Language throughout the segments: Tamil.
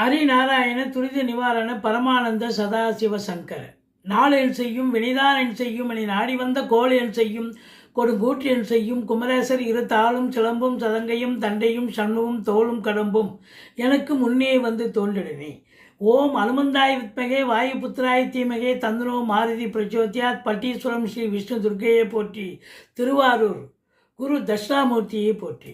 ஹரிநாராயண துரித நிவாரண பரமானந்த சதாசிவ சங்கர நாளென் செய்யும் வினிதாரன் செய்யும் என நாடி வந்த கோளென் செய்யும் கொடுங்கூற்றியன் செய்யும் குமரேசர் இரு தாளும் சிலம்பும் சதங்கையும் தண்டையும் சண்முகம் தோளும் கடம்பும் எனக்கு முன்னே வந்து தோன்றினே ஓம் அனுமந்தாய் வித்மகே வாயுபுத்திராய் தீமகே தந்தனோ மாருதி பிரச்சோத்யாத் பட்டீஸ்வரம் ஸ்ரீ விஷ்ணு துர்க்கையை போற்றி திருவாரூர் குரு தட்சிணாமூர்த்தியை போற்றி.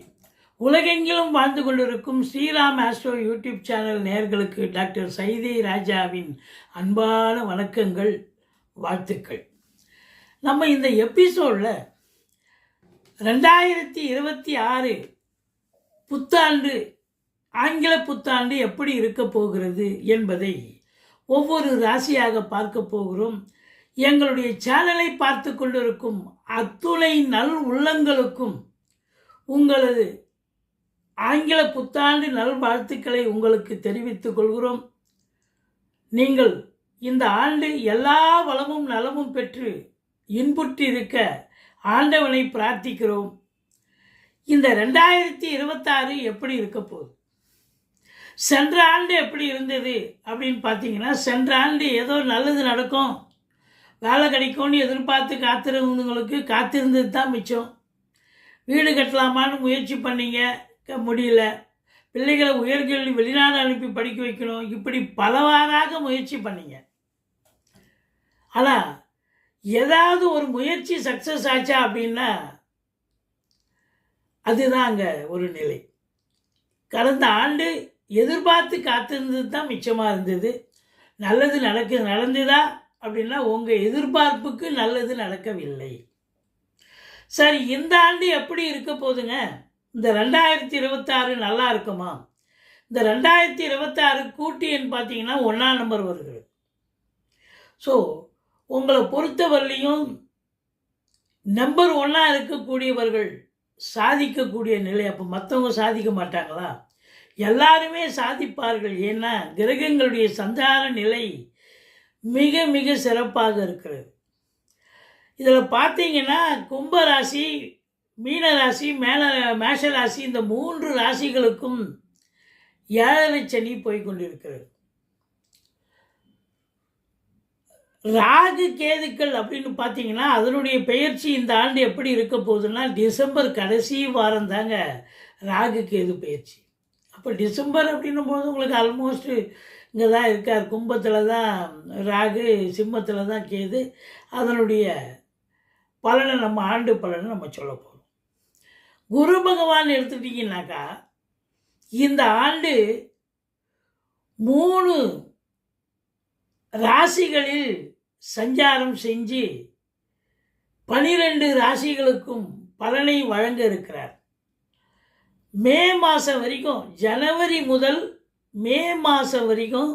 உலகெங்கிலும் வாழ்ந்து கொண்டிருக்கும் ஸ்ரீராம் ஆஸ்ட்ரோ யூடியூப் சேனல் நேர்களுக்கு டாக்டர் சைதை ராஜாவின் அன்பான வணக்கங்கள் வாழ்த்துக்கள். நம்ம இந்த எபிசோடில் ரெண்டாயிரத்தி இருபத்தி ஆறு புத்தாண்டு ஆங்கில புத்தாண்டு எப்படி இருக்க போகிறது என்பதை ஒவ்வொரு ராசியாக பார்க்க போகிறோம். எங்களுடைய சேனலை பார்த்து கொண்டிருக்கும் அத்துணை நல் உள்ளங்களுக்கும் உங்களது ஆங்கில புத்தாண்டு நல்வாழ்த்துக்களை உங்களுக்கு தெரிவித்துக் கொள்கிறோம். நீங்கள் இந்த ஆண்டு எல்லா வளமும் நலமும் பெற்று இன்புற்றிருக்க ஆண்டவனை பிரார்த்திக்கிறோம். இந்த ரெண்டாயிரத்தி இருபத்தாறு எப்படி இருக்க போகுது? சென்ற ஆண்டு எப்படி இருந்தது அப்படின்னு பார்த்தீங்கன்னா சென்ற ஆண்டு ஏதோ நல்லது நடக்கும். வேலை கிடைக்கும்னு எதிர்பார்த்து காத்திருந்தவங்களுக்கு காத்திருந்தது தான் மிச்சம். வீடு கட்டலாமான்னு முயற்சி பண்ணீங்க. முடியல. பிள்ளைகளை உயர்கல்வி வெளிநாடு அனுப்பி படிக்க வைக்கணும். இப்படி பலவாறாக முயற்சி பண்ணிங்க. ஆனால் ஏதாவது ஒரு முயற்சி சக்ஸஸ் ஆச்சா அப்படின்னா அதுதான் அங்கே ஒரு நிலை. கடந்த ஆண்டு எதிர்பார்த்து காத்திருந்தது தான் மிச்சமாக இருந்தது. நல்லது நடக்க நடந்ததா அப்படின்னா உங்கள் எதிர்பார்ப்புக்கு நல்லது நடக்கவில்லை. சரி இந்த ஆண்டு எப்படி இருக்க போகுதுங்க இந்த ரெண்டாயிரத்தி இருபத்தாறு நல்லா இருக்குமா இந்த ரெண்டாயிரத்தி இருபத்தாறு கூட்டின்னு பார்த்தீங்கன்னா ஒன்றாம் நம்பர் வருகிறது ஸோ உங்களை பொறுத்தவரையிலையும் நம்பர் ஒன்னாக இருக்கக்கூடியவர்கள் சாதிக்கக்கூடிய நிலை அப்போ மற்றவங்க சாதிக்க மாட்டாங்களா? எல்லாருமே சாதிப்பார்கள். ஏன்னா கிரகங்களுடைய சஞ்சார நிலை மிக மிக சிறப்பாக இருக்கிறது. இதில் பார்த்தீங்கன்னா கும்பராசி மீன ராசி மேல மேஷ ராசி இந்த மூன்று ராசிகளுக்கும் ஏழரை சனி போய்கொண்டிருக்கிறது ராகு கேதுக்கள் அப்படின்னு பார்த்தீங்கன்னா அதனுடைய பெயர்ச்சி இந்த ஆண்டு எப்படி இருக்க போகுதுன்னா டிசம்பர் கடைசி வாரம் தாங்க ராகு கேது பயிற்சி அப்போ டிசம்பர் அப்படின்னும் போது உங்களுக்கு ஆல்மோஸ்ட் இங்கே தான் இருக்கார். கும்பத்தில் தான் ராகு சிம்மத்தில் தான் கேது. அதனுடைய பலனை நம்ம ஆண்டு பலனை நம்ம சொல்ல போகிறோம் குரு பகவான் எடுத்துட்டிங்கனாக்கா இந்த ஆண்டு மூணு ராசிகளில் சஞ்சாரம் செஞ்சு பனிரெண்டு ராசிகளுக்கும் பலனை வழங்க இருக்கிறார். மே மாதம் வரைக்கும் ஜனவரி முதல் மே மாதம் வரைக்கும்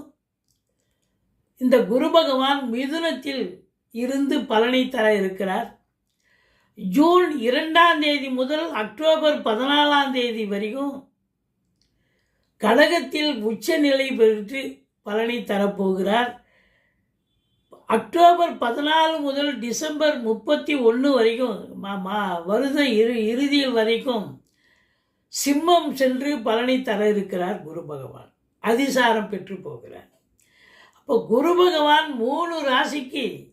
இந்த குரு பகவான் மிதுனத்தில் இருந்து பலனை தர இருக்கிறார். ஜூன் இரண்டாம் தேதி முதல் அக்டோபர் பதினாலாம் தேதி வரைக்கும் கடகத்தில் உச்சநிலை பெற்று பலனை தரப்போகிறார். அக்டோபர் பதினாலு முதல் டிசம்பர் முப்பத்தி ஒன்று வரைக்கும் மா- மா- வருட இறுதியில் வரைக்கும் சிம்மம் சென்று பலனை தர இருக்கிறார் குரு பகவான். அதிசாரம் பெற்று போகிறார். அப்போ குரு பகவான் மூணு ராசிக்கு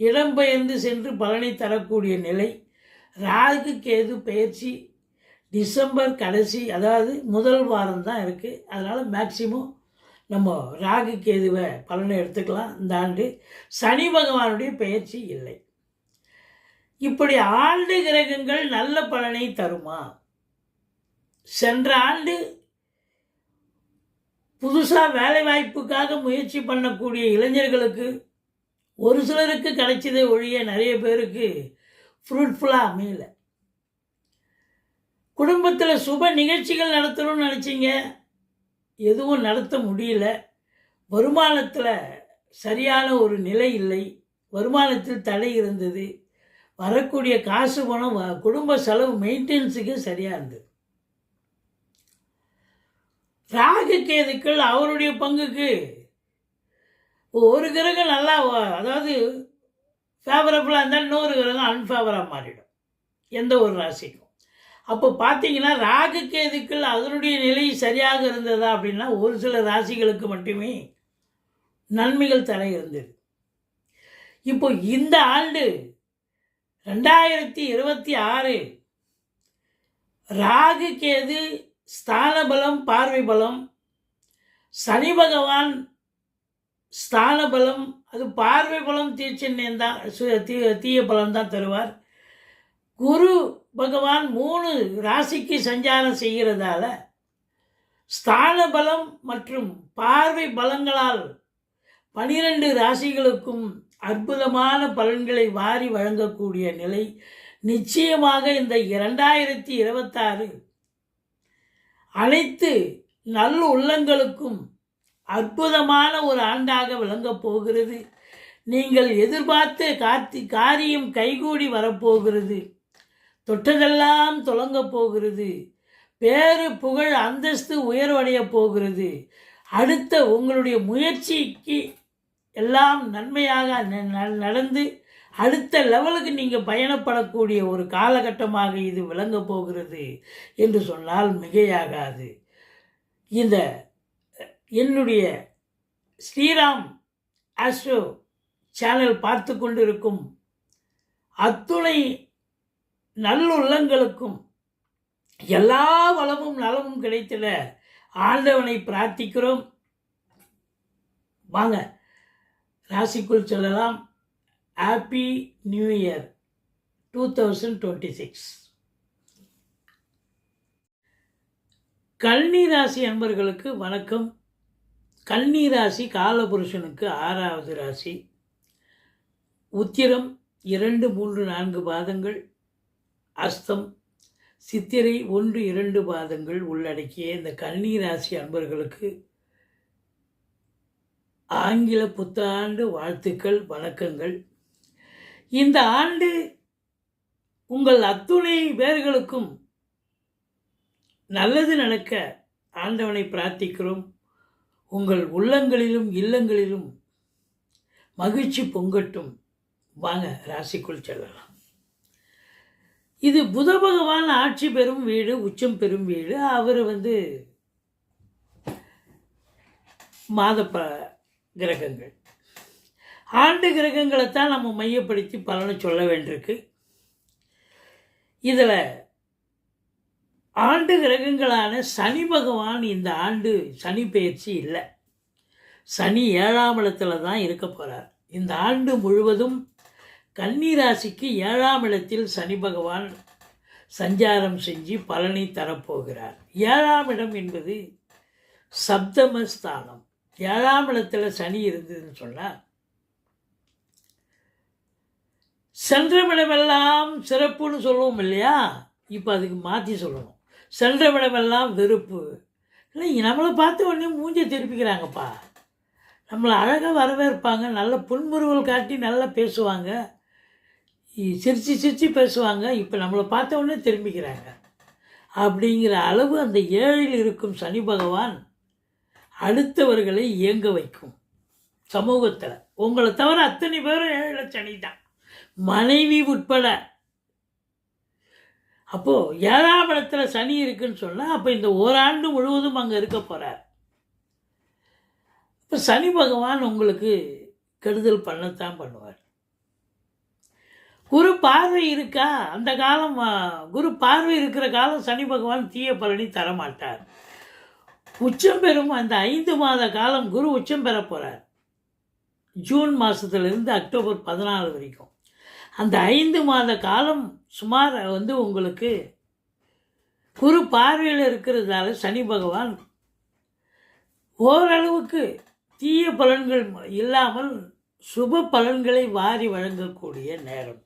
இடம்பெயர்ந்து சென்று பலனை தரக்கூடிய நிலை. ராகு கேது பயிற்சி டிசம்பர் கடைசி அதாவது முதல் வாரம் தான் இருக்குது அதனால் மேக்சிமம் நம்ம ராகு கேதுவை பலனை எடுத்துக்கலாம். இந்த ஆண்டு சனி பகவானுடைய பயிற்சி இல்லை. இப்படி ஆண்டு கிரகங்கள் நல்ல பலனை தருமா? சென்ற ஆண்டு புதுசாக வேலைவாய்ப்புக்காக முயற்சி பண்ணக்கூடிய இளைஞர்களுக்கு ஒரு சிலருக்கு கிடைச்சதே ஒழிய நிறைய பேருக்கு ஃப்ரூட்ஃபுல்லாக அமையல. குடும்பத்தில் சுப நிகழ்ச்சிகள் நடத்தணும்னு நினச்சிங்க? எதுவும் நடத்த முடியல. வருமானத்தில் சரியான ஒரு நிலை இல்லை. வருமானத்தில் தடை இருந்தது. வரக்கூடிய காசு பணம் வ- குடும்ப செலவு மெயின்டெனன்ஸுக்கு சரியாக இருந்தது. ராகு கேதுக்கள் அவருடைய பங்குக்கு ஒரு கிரகம் நல்லா அதாவது ஃபேவரபுளாக இருந்தால் இன்னொரு கிரகம் அன்ஃபேவராக மாறிடும். எந்த ஒரு ராசிக்கும். அப்போ பார்த்தீங்கன்னா ராகு கேதுக்கள் அதனுடைய நிலை சரியாக இருந்ததா அப்படின்னா ஒரு சில ராசிகளுக்கு மட்டுமே நன்மைகள் தர இருந்தது. இப்போ இந்த ஆண்டு ரெண்டாயிரத்தி இருபத்தி ஆறு ராகு கேது ஸ்தான பலம் பார்வை பலம் சனி பகவான் ஸ்தான பலம் அது பார்வை பலம் தீச்சென்னையும் தான் சு- தீ- தீய பலம் தான் தருவார். குரு பகவான் மூணு ராசிக்கு சஞ்சாரம் செய்கிறதால ஸ்தான பலம் மற்றும் பார்வை பலங்களால் பனிரெண்டு ராசிகளுக்கும் அற்புதமான பலன்களை வாரி வழங்கக்கூடிய நிலை நிச்சயமாக இந்த இரண்டாயிரத்தி இருபத்தாறு அனைத்து நல்ல உள்ளங்களுக்கும் அற்புதமான ஒரு ஆண்டாக விளங்கப் போகிறது. நீங்கள் எதிர்பார்த்த கார்த்தி காரியம் கைகூடி வரப்போகிறது. தொட்டதெல்லாம் தொடங்கப் போகிறது. பேரு புகழ் அந்தஸ்து உயர்வடைய போகிறது. அடுத்த உங்களுடைய முயற்சிக்கு எல்லாம் நன்மையாக ந- ந- நடந்து அடுத்த லெவலுக்கு நீங்கள் பயணப்படக்கூடிய ஒரு காலகட்டமாக இது விளங்கப் போகிறது என்று சொன்னால் மிகையாகாது. இந்த என்னுடைய ஸ்ரீராம் ஆஸ்ட்ரோ சேனல் பார்த்து கொண்டிருக்கும் அத்துணை நல்லுள்ளங்களுக்கும் எல்லா வளமும் நலமும் கிடைத்திட ஆண்டவனை பிரார்த்திக்கிறோம். வாங்க ராசிக்குள் சொல்லலாம். Happy new year two thousand twenty six கல்னி ராசி அன்பர்களுக்கு வணக்கம். கன்னி ராசி காலபுருஷனுக்கு ஆறாவது ராசி. உத்திரம் இரண்டு மூன்று நான்கு பாதங்கள். அஸ்தம் சித்திரை ஒன்று இரண்டு பாதங்கள் உள்ளடக்கிய இந்த கன்னி ராசி அன்பர்களுக்கு ஆங்கில புத்தாண்டு வாழ்த்துக்கள் வணக்கங்கள். இந்த ஆண்டு உங்கள் அத்துணை பேர்களுக்கும் நல்லது நடக்க ஆண்டவனை பிரார்த்திக்கிறோம். உங்கள் உள்ளங்களிலும் இல்லங்களிலும் மகிழ்ச்சி பொங்கட்டும். வாங்க ராசிக்குள் செல்லலாம். இது புத பகவான் ஆட்சி பெறும் வீடு உச்சம் பெறும் வீடு. அவர் வந்து மாத ப கிரகங்கள். ஆண்டு கிரகங்களைத்தான் நம்ம மையப்படுத்தி பலனை சொல்ல வேண்டியிருக்கு. இதில் ஆண்டு கிரகங்களான சனி பகவான் இந்த ஆண்டு சனி பெயர்ச்சி இல்லை. சனி ஏழாம் இடத்துல தான் இருக்க போகிறார் இந்த ஆண்டு முழுவதும் கன்னி ராசிக்கு ஏழாம் இடத்தில் சனி பகவான் சஞ்சாரம் செஞ்சு பலனை தரப்போகிறார். ஏழாம் இடம் என்பது சப்தமஸ்தானம். ஏழாம் இடத்துல சனி இருந்ததுன்னு சொன்னால் சென்றமிடமெல்லாம் சிறப்புன்னு சொல்லுவோம் இல்லையா? இப்போ அதுக்கு மாற்றி சொல்லணும். சென்றமிடமெல்லாம் வெறுப்பு. இல்லை நம்மளை பார்த்த உடனே மூஞ்சை திருப்பிக்கிறாங்கப்பா. நம்மளை அழகாக வரவேற்பாங்க நல்ல புன்முறுவல் காட்டி நல்லா பேசுவாங்க. சிரித்து சிரிச்சு பேசுவாங்க இப்போ நம்மளை பார்த்த உடனே திரும்பிக்கிறாங்க. அப்படிங்கிற அளவு அந்த ஏழில் இருக்கும் சனி பகவான் அடுத்தவர்களை இயங்க வைக்கும் சமூகத்தில். உங்களை தவிர அத்தனை பேரும் ஏழில் சனி தான் மனைவி உட்பட அப்போது ஏழாம் இடத்துல சனி இருக்குன்னு சொன்னால் அப்போ இந்த ஓராண்டு முழுவதும் அங்கே இருக்க போகிறார் இப்போ சனி பகவான் உங்களுக்கு கெடுதல் பண்ணத்தான் பண்ணுவார். குரு பார்வை இருக்கா? அந்த காலம் குரு பார்வை இருக்கிற காலம் சனி பகவான் தீய பலனி தரமாட்டார். உச்சம் பெறும் அந்த ஐந்து மாத காலம் குரு உச்சம் பெற போகிறார் ஜூன் மாதத்துலேருந்து அக்டோபர் பதினாலு வரைக்கும். அந்த ஐந்து மாத காலம் சுமார் வந்து உங்களுக்கு குரு பார்வையில் இருக்கிறதால சனி பகவான் ஓரளவுக்கு தீய பலன்கள் இல்லாமல் சுப பலன்களை வாரி வழங்கக்கூடிய நேரம்.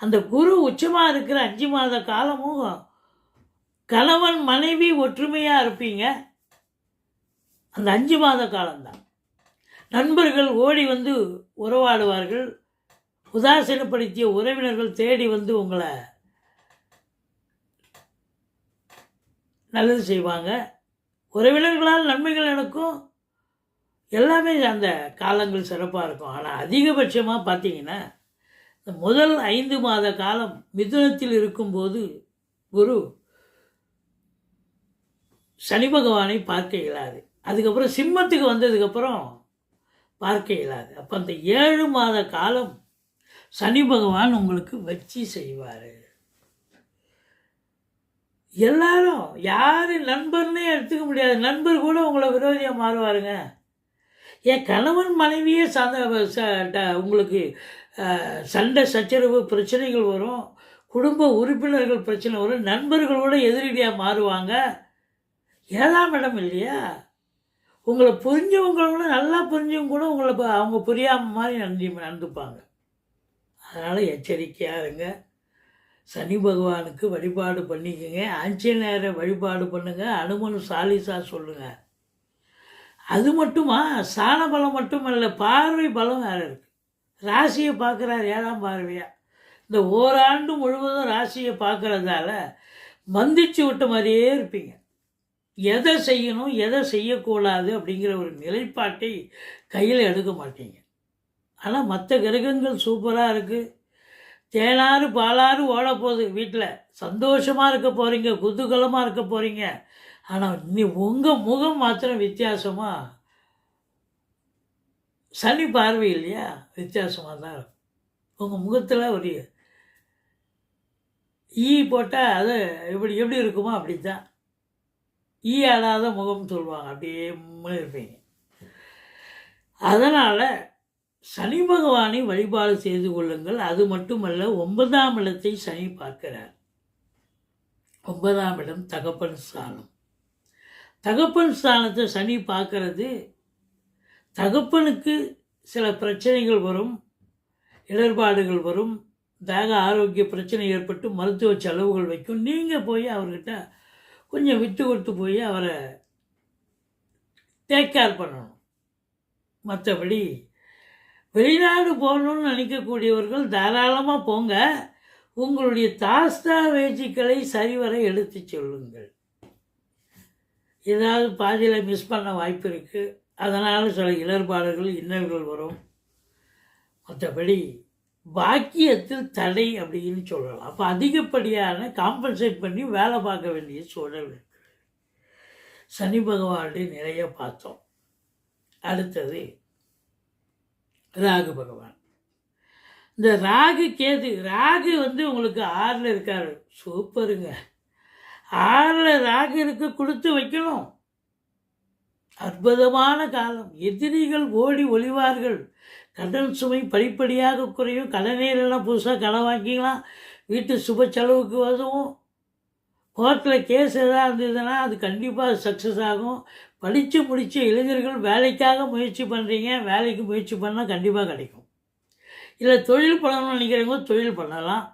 அந்த குரு உச்சமாக இருக்கிற அஞ்சு மாத காலமும் கணவன் மனைவி ஒற்றுமையாக இருப்பீங்க. அந்த அஞ்சு மாத காலம்தான். நண்பர்கள் ஓடி வந்து உறவாடுவார்கள். உதாசீனப்படுத்திய உறவினர்கள் தேடி வந்து உங்களை நல்லது செய்வாங்க. உறவினர்களால் நன்மைகள் நடக்கும். எல்லாமே அந்த காலங்கள் சிறப்பாக இருக்கும். ஆனால் அதிகபட்சமாக பார்த்தீங்கன்னா இந்த முதல் ஐந்து மாத காலம் மிதுனத்தில் இருக்கும்போது குரு சனி பகவானை பார்க்க இயலாது. அதுக்கப்புறம் சிம்மத்துக்கு வந்ததுக்கப்புறம் பார்க்க இயலாது. அப்போ அந்த ஏழு மாத காலம் சனி பகவான் உங்களுக்கு வச்சு செய்வார். எல்லாரும் யார் நண்பர்னே எடுத்துக்க முடியாது. நண்பர் கூட உங்களை விரோதியாக மாறுவாருங்க. என் கணவன் மனைவியே சந்த ச- உங்களுக்கு சண்டை சச்சரவு பிரச்சனைகள் வரும். குடும்ப உறுப்பினர்கள் பிரச்சனை வரும். நண்பர்களோட எதிரடியாக மாறுவாங்க. ஏழாம் இடம் இல்லையா? உங்களை புரிஞ்சவங்களோட நல்லா புரிஞ்சவங்க கூட உங்களை அவங்க புரியாமல் மாதிரி நன்றி நடந்துப்பாங்க. அதனால் எச்சரிக்கையாக இருங்க சனி பகவானுக்கு வழிபாடு பண்ணிக்கோங்க. ஆஞ்சநேயரை வழிபாடு பண்ணுங்கள் அனுமன் சாலிசா சொல்லுங்கள் அது மட்டுமா? சாண பலம் இல்லை பார்வை பலம் வேறு இருக்குது ராசியை பார்க்குறார் ஏழாம் பார்வையாக இந்த ஓராண்டு முழுவதும் ராசியை பார்க்குறதால மந்திச்சு விட்ட மாதிரியே இருப்பீங்க. எதை செய்யணும் எதை செய்யக்கூடாது அப்படிங்கிற ஒரு நிலைப்பாட்டை கையில் எடுக்க மாட்டீங்க. ஆனால் மற்ற கிரகங்கள் சூப்பராக இருக்குது தேனாறு பாலாறு ஓட போகுது வீட்டில் சந்தோஷமாக இருக்க போகிறீங்க குதூகலமாக இருக்க போகிறீங்க ஆனால் நீ உங்கள் முகம் மாத்திரம் வித்தியாசமாக சனி பார்வை இல்லையா? வித்தியாசமாக தான் இருக்கும். உங்கள் முகத்தில் ஒரு ஈ போட்டால் அது எப்படி எப்படி இருக்குமோ அப்படி தான் ஈ ஆடாத முகம் சொல்லுவாங்க. அப்படியே இருப்பீங்க. அதனால் சனி பகவானை வழிபாடு செய்து கொள்ளுங்கள். அது மட்டுமல்ல ஒன்பதாம் இடத்தை சனி பார்க்கிறார். ஒன்பதாம் இடம் தகப்பன் ஸ்தானம். தகப்பன் ஸ்தானத்தை சனி பார்க்கறது. தகப்பனுக்கு சில பிரச்சனைகள் வரும் இடர்பாடுகள் வரும் தேக ஆரோக்கிய பிரச்சனை ஏற்பட்டு மருத்துவ செலவுகள் வைக்கும். நீங்கள் போய் அவர்கிட்ட கொஞ்சம் விட்டு கொடுத்து போய் அவரை டேக் கேர் பண்ணணும். மற்றபடி வெளிநாடு போகணும்னு நினைக்கக்கூடியவர்கள் தாராளமாக போங்க. உங்களுடைய தாஸ்தாவேஜிக்களை சரிவர எடுத்து சொல்லுங்கள். ஏதாவது பாதியில் மிஸ் பண்ண வாய்ப்பு இருக்குது அதனால் சில இடர்பாடுகள் இன்னல்கள் வரும். மற்றபடி பாக்கியத்தில் தடை அப்படின்னு சொல்லலாம். அப்போ அதிகப்படியான காம்பன்சேட் பண்ணி வேலை பார்க்க வேண்டிய சூழல் இருக்குது சனி பகவானுடைய நிறைய பார்த்தோம். அடுத்தது ராகு பகவான். இந்த ராகு கேது ராகு வந்து உங்களுக்கு ஆறில் இருக்கார். சூப்பருங்க. ஆறில் ராகு இருக்க கொடுத்து வைக்கணும். அற்புதமான காலம். எதிரிகள் ஓடி ஒளிவார்கள். கடன் சுமை படிப்படியாக குறையும். கடனீரெல்லாம் புதுசாக கடன் வாங்கிக்கலாம். வீட்டு சுப செலவுக்கு உதவும் கோர்ட்டில் கேஸ் எதாவது இருந்ததுன்னா அது கண்டிப்பாக சக்ஸஸ் ஆகும். படித்து முடித்த இளைஞர்கள் வேலைக்காக முயற்சி பண்ணுறீங்க வேலைக்கு முயற்சி பண்ணால் கண்டிப்பாக கிடைக்கும். இல்லை தொழில் பண்ணணும்னு நினைக்கிறவங்க தொழில் பண்ணலாம்.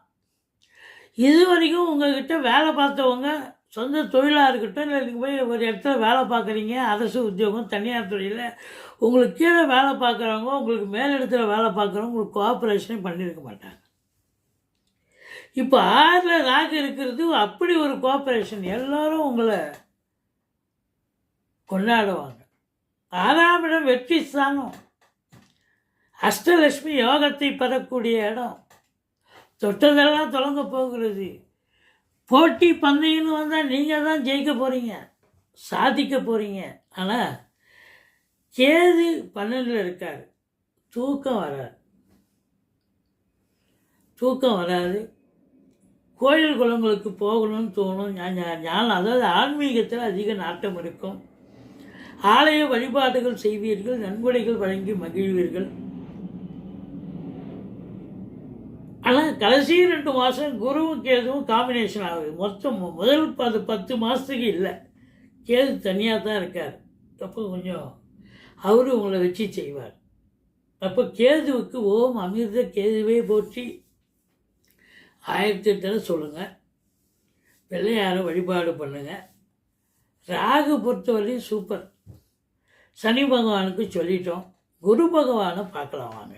இது வரைக்கும் உங்கள்கிட்ட வேலை பார்த்தவங்க சொந்த தொழிலாக இருக்கட்டும் இல்லை நீங்கள் போய் ஒரு இடத்துல வேலை பார்க்குறீங்க அரசு உத்தியோகம் தனியார் தொழிலில் உங்களுக்கு கீழே வேலை பார்க்குறவங்க உங்களுக்கு மேலிடத்துல வேலை பார்க்குறவங்க உங்களுக்கு கோஆப்ரேஷனே பண்ணியிருக்க மாட்டாங்க. இப்போ ஆறில் ராக இருக்கிறது அப்படி ஒரு கோஆப்ரேஷன் எல்லோரும் உங்களை கொண்டாடுவாங்க. ஆறாமிடம் வெற்றி ஸ்தானம். அஷ்டலட்சுமி யோகத்தை பெறக்கூடிய இடம். தொட்டதெல்லாம் தொடங்க போகிறது. போட்டி பந்தயம்னு வந்தால் நீங்கள் தான் ஜெயிக்க போகிறீங்க சாதிக்க போகிறீங்க ஆனால் கேது பன்னெண்டில் இருக்கார். தூக்கம் வராது. தூக்கம் வராது. கோயில் குளங்களுக்கு போகணும்னு தோணும். ஞா- ஞானம் அதாவது ஆன்மீகத்தில் அதிக நாட்டம் இருக்கும். ஆலய வழிபாடுகள் செய்வீர்கள் நன்கொடைகள் வழங்கி மகிழ்வீர்கள். ஆனால் கடைசி ரெண்டு மாதம் குருவும் கேதுவும் காம்பினேஷன் ஆகுது. மொத்தம் முதல் பத்து பத்து மாதத்துக்கு இல்லை. கேது தனியாக தான் இருக்கார். அப்போ கொஞ்சம் அவரும் உங்களை வச்சு செய்வார். அப்போ கேதுவுக்கு ஓம் அமிர்த கேதுவே போற்றி. ஆயிரத்தி எட்டு சொல்லுங்கள் பிள்ளையாரை வழிபாடு பண்ணுங்கள் ராகு பொறுத்தவரையும் சூப்பர் சனி பகவானுக்கு சொல்லிட்டோம். குரு பகவானை பார்க்கலாம் வாங்க.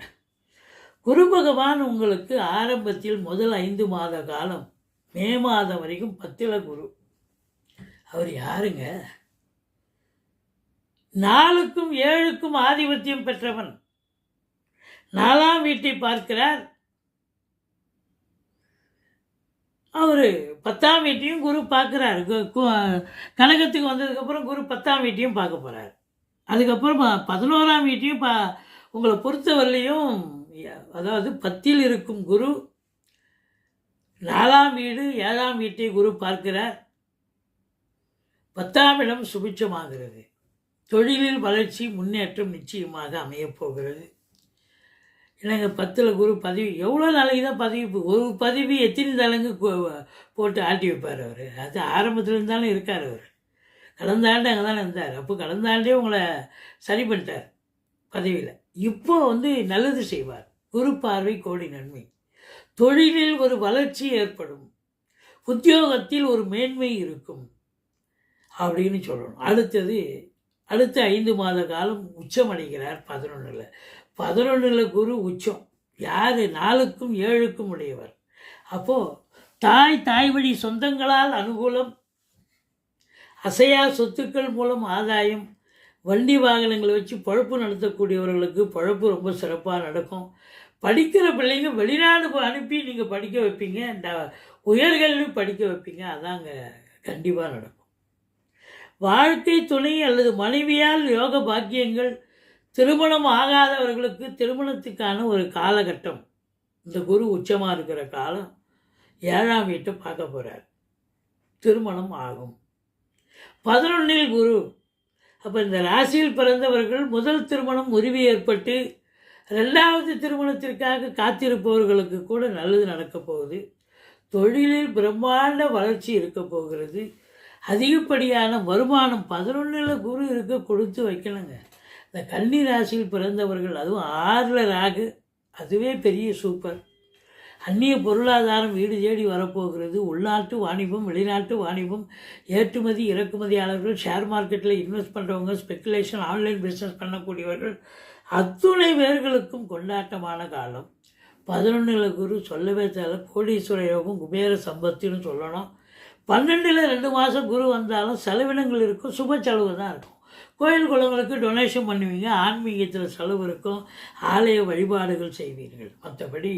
குரு பகவான் உங்களுக்கு ஆரம்பத்தில் முதல் ஐந்து மாத காலம் மே மாதம் வரைக்கும் பத்தில குரு. அவர் யாருங்க? நாலுக்கும் ஏழுக்கும் ஆதிபத்தியம் பெற்றவன். நாலாம் வீட்டை பார்க்கிறார். அவர் பத்தாம் வீட்டையும் குரு பார்க்குறாரு. கனகத்துக்கு வந்ததுக்கப்புறம் குரு பத்தாம் வீட்டையும் பார்க்க போகிறார் அதுக்கப்புறம் பதினோராம் வீட்டையும் பா உங்களை பொறுத்தவரையிலையும் அதாவது பத்தில் இருக்கும் குரு நாலாம் வீடு ஏழாம் வீட்டை குரு பார்க்கிறார். பத்தாம் இடம் சுபிட்சமாகிறது. தொழிலில் வளர்ச்சி முன்னேற்றம் நிச்சயமாக அமையப்போகிறது எனக்கு பத்தில் குரு பதவி எவ்வளோ நாளைக்கு தான் பதவி ஒரு பதவி எத்தனை தலைங்கு போட்டு ஆட்டி வைப்பார் அவர்? அது ஆரம்பத்தில் இருந்தாலும் இருக்கார் அவர். கடந்த ஆண்டு அங்கே தானே இருந்தார். அப்போ கடந்த ஆண்டே உங்களை சரி பண்ணிட்டார் பதவியில். இப்போ வந்து நல்லது செய்வார். குரு பார்வை கோடி நன்மை. தொழிலில் ஒரு வளர்ச்சி ஏற்படும். உத்தியோகத்தில் ஒரு மேன்மை இருக்கும் அப்படின்னு சொல்லணும். அடுத்தது அடுத்த ஐந்து மாத காலம் உச்சம் அடைகிறார் பதினொன்றில் பதினொன்றில் குரு உச்சம். யார்? நாலுக்கும் ஏழுக்கும் உடையவர். அப்போது தாய் தாய் வழி சொந்தங்களால் அனுகூலம் அசையா சொத்துக்கள் மூலம் ஆதாயம். வண்டி வாகனங்களை வச்சு பழப்பு நடத்தக்கூடியவர்களுக்கு பழப்பு ரொம்ப சிறப்பாக நடக்கும். படிக்கிற பிள்ளைங்க வெளிநாடு அனுப்பி நீங்கள் படிக்க வைப்பீங்க. இந்த உயர்கல்வி படிக்க வைப்பீங்க. அதாங்க கண்டிப்பாக நடக்கும். வாழ்க்கை துணை அல்லது மனைவியால் யோக பாக்கியங்கள் திருமணம் ஆகாதவர்களுக்கு திருமணத்துக்கான ஒரு காலகட்டம். இந்த குரு உச்சமாக இருக்கிற காலம் ஏழாம் வீட்டை பார்க்க போகிறார் திருமணம் ஆகும். பதினொன்னில் குரு. அப்போ இந்த ராசியில் பிறந்தவர்கள் முதல் திருமணம் உரிமை ஏற்பட்டு ரெண்டாவது திருமணத்திற்காக காத்திருப்பவர்களுக்கு கூட நல்லது நடக்கப் போகுது. தொழிலில் பிரம்மாண்ட வளர்ச்சி இருக்க போகிறது. அதிகப்படியான வருமானம் பதினொன்றில் குரு இருக்க கொடுத்து வைக்கணுங்க. இந்த கன்னி ராசியில் பிறந்தவர்கள் அதுவும் ஆறில் ராகு அதுவே பெரிய சூப்பர் அந்நிய பொருளாதாரம் வீடு தேடி வரப்போகிறது. உள்நாட்டு வாணிபம் வெளிநாட்டு வாணிபம் ஏற்றுமதி இறக்குமதியாளர்கள் ஷேர் மார்க்கெட்டில் இன்வெஸ்ட் பண்ணுறவங்க ஸ்பெக்குலேஷன் ஆன்லைன் பிஸ்னஸ் பண்ணக்கூடியவர்கள் அத்துணை பேர்களுக்கும் கொண்டாட்டமான காலம். பதினொன்றில் குரு சொல்லவே தேவை. கோடீஸ்வர யோகம் குபேர சம்பத்தின்னு சொல்லணும். பன்னெண்டில் ரெண்டு மாதம் குரு வந்தாலும் செலவினங்கள் இருக்கும் சுப செலவு தான் இருக்கும். கோயில் குளங்களுக்கு டொனேஷன் பண்ணுவீங்க ஆன்மீகத்தில் செலவு இருக்கும் ஆலய வழிபாடுகள் செய்வீர்கள். மற்றபடி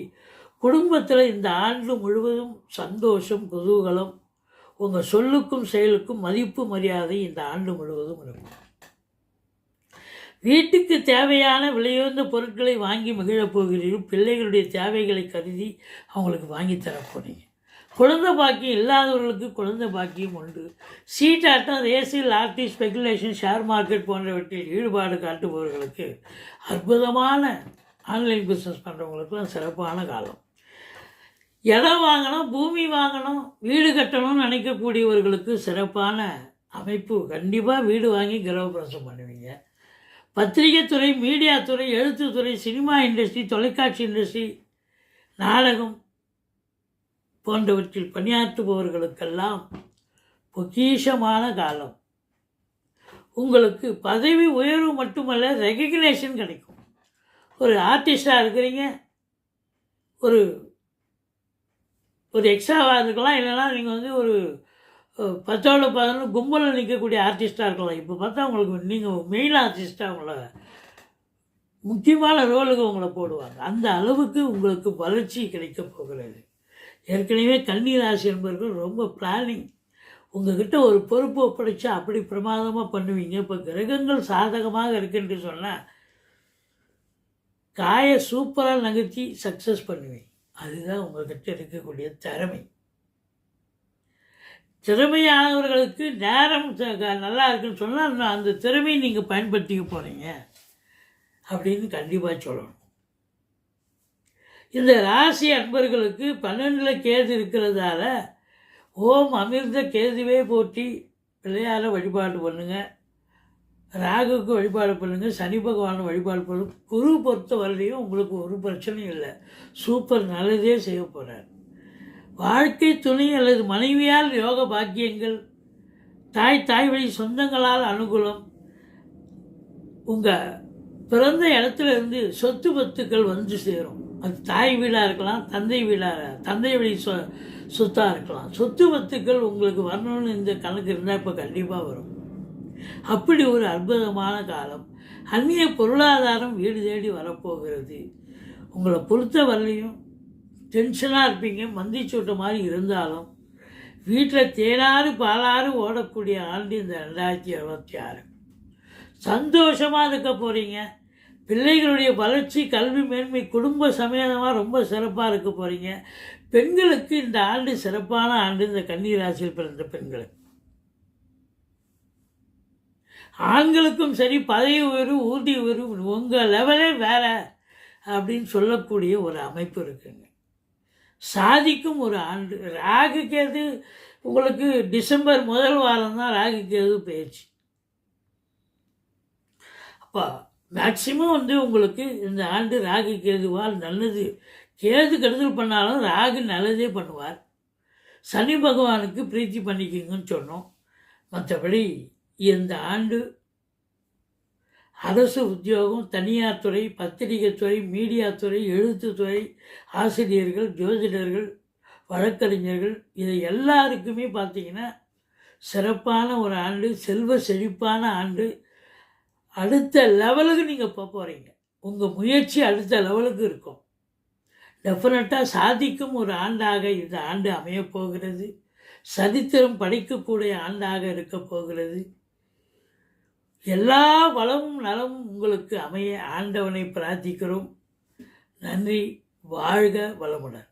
குடும்பத்தில் இந்த ஆண்டு முழுவதும் சந்தோஷம் குதூகலம் உங்கள் சொல்லுக்கும் செயலுக்கும் மதிப்பு மரியாதை இந்த ஆண்டு முழுவதும் இருக்கும். வீட்டுக்கு தேவையான விலையுயர்ந்த பொருட்களை வாங்கி மகிழப் போகிறீர்கள். பிள்ளைகளுடைய தேவைகளை கருதி அவங்களுக்கு வாங்கி தரப் குழந்தை பாக்கியம் இல்லாதவர்களுக்கு குழந்தை பாக்கியம் உண்டு. சீட்டாட்டம் race lottery speculation share market போன்றவற்றில் ஈடுபாடு காட்டுபவர்களுக்கு அற்புதமான ஆன்லைன் பிஸ்னஸ் பண்ணுறவங்களுக்குலாம் சிறப்பான காலம். இடம் வாங்கணும்? பூமி வாங்கணும். வீடு கட்டணும்னு நினைக்கக்கூடியவர்களுக்கு சிறப்பான அமைப்பு. கண்டிப்பாக வீடு வாங்கி கிரகப்பிரசம் பண்ணுவீங்க. பத்திரிகை துறை மீடியா துறை எழுத்துத்துறை சினிமா இண்டஸ்ட்ரி தொலைக்காட்சி இண்டஸ்ட்ரி நாடகம் போன்றவற்றில் பணியாற்றுபவர்களுக்கெல்லாம் பொக்கிஷமான காலம். உங்களுக்கு பதவி உயர்வு மட்டுமல்ல ரெகக்னேஷன் கிடைக்கும். ஒரு ஆர்டிஸ்டாக இருக்கிறீங்க. ஒரு ஒரு எக்ஸ்ட்ராவாக இருக்கலாம் இல்லைன்னா நீங்கள் வந்து ஒரு பத்தோட பதினொன்று கும்பலில் நிற்கக்கூடிய ஆர்டிஸ்ட்டாக இருக்கலாம். இப்போ பார்த்தா உங்களுக்கு நீங்கள் மெயின் ஆர்டிஸ்ட்டாக உங்களை முக்கியமான ரோலுக்கு உங்களை போடுவாங்க. அந்த அளவுக்கு உங்களுக்கு வளர்ச்சி கிடைக்கப் போகிறது. ஏற்கனவே கன்னி ராசி என்பவர்கள் ரொம்ப பிளானிங் உங்ககிட்ட ஒரு பொறுப்பு ஒப்படைச்சா அப்படி பிரமாதமாக பண்ணுவீங்க. இப்போ கிரகங்கள் சாதகமாக இருக்குன்னு சொன்னால் காயை சூப்பராக நகர்த்தி சக்ஸஸ் பண்ணுவீங்க. அதுதான் உங்கள்கிட்ட இருக்கக்கூடிய திறமை. திறமையானவர்களுக்கு நேரம் க- நல்லா இருக்குன்னு சொன்னால் அந்த திறமையை நீங்கள் பயன்படுத்திக்க போகிறீங்க அப்படின்னு கண்டிப்பாக சொல்லணும். இந்த ராசி அன்பர்களுக்கு பன்னெண்டில் கேது இருக்கிறதால ஓம் அமிர்த கேதுவே போட்டி பிள்ளையார வழிபாடு பண்ணுங்கள் ராகுக்கு வழிபாடு பண்ணுங்கள் சனி பகவானை வழிபாடு பண்ணுங்க. குரு பொறுத்த வரலையும் உங்களுக்கு ஒரு பிரச்சனையும் இல்லை. சூப்பர் நல்லதே செய்ய போகிறார் வாழ்க்கை துணை அல்லது மனைவியால் யோக பாக்கியங்கள் தாய் தாய் வழி சொந்தங்களால் அனுகூலம் உங்கள் பிறந்த இடத்துல இருந்து சொத்து பத்துக்கள் வந்து சேரும். அது தாய் வீடாக இருக்கலாம் தந்தை வீடாக தந்தை வழி சொ சொத்தாக இருக்கலாம். சொத்து பத்துக்கள் உங்களுக்கு வரணும்னு இந்த கணக்கு இருந்தால் இப்போ கண்டிப்பாக வரும். அப்படி ஒரு அற்புதமான காலம். அந்நிய பொருளாதாரம் வீடு தேடி வரப்போகிறது. உங்களை பொறுத்த வரலையும் டென்ஷனாக இருப்பீங்க மந்திச்சூட்ட மாதிரி இருந்தாலும். வீட்டில் தேனாறு பாலாறு ஓடக்கூடிய ஆண்டு இந்த ரெண்டாயிரத்தி இருபத்தி ஆறு. சந்தோஷமாக இருக்க போகிறீங்க பிள்ளைகளுடைய வளர்ச்சி கல்வி மேன்மை குடும்ப சமேதமாக ரொம்ப சிறப்பாக இருக்க போகிறீங்க பெண்களுக்கு இந்த ஆண்டு சிறப்பான ஆண்டு. இந்த கன்னி ராசியில் பிறந்த பெண்களுக்கு. ஆண்களுக்கும் சரி பதவி உயர்வு ஊதிய உயர்வு உங்கள் லெவலே வேற அப்படின்னு சொல்லக்கூடிய ஒரு அமைப்பு இருக்குங்க. சாதிக்கும் ஒரு ஆண்டு ராகு கேது உங்களுக்கு டிசம்பர் முதல் வாரம் தான் ராகு கேது பயிற்சி அப்போ மேக்சிமம் வந்து உங்களுக்கு இந்த ஆண்டு ராகு கேதுவால் நல்லது கேது கெடுதல் பண்ணாலும் ராகு நல்லதே பண்ணுவார். சனி பகவானுக்கு பிரீத்தி பண்ணிக்கிங்கன்னு சொன்னோம். மற்றபடி இந்த ஆண்டு அரசு உத்தியோகம் தனியார் துறை பத்திரிகை துறை மீடியா துறை எழுத்துத்துறை ஆசிரியர்கள் ஜோதிடர்கள் வழக்கறிஞர்கள் இது எல்லாருக்குமே பார்த்தீங்கன்னா சிறப்பான ஒரு ஆண்டு செல்வ செழிப்பான ஆண்டு. அடுத்த லெவலுக்கு நீங்கள் போக போகிறீங்க உங்கள் முயற்சி அடுத்த லெவலுக்கு இருக்கும். டெஃபினட்டாக சாதிக்கும் ஒரு ஆண்டாக இந்த ஆண்டு அமையப் போகிறது. சரித்திரம் படைக்கக்கூடிய ஆண்டாக இருக்க போகிறது. எல்லா வளமும் நலமும் உங்களுக்கு அமைய ஆண்டவனை பிரார்த்திக்கிறோம். நன்றி. வாழ்க வளமுடன்.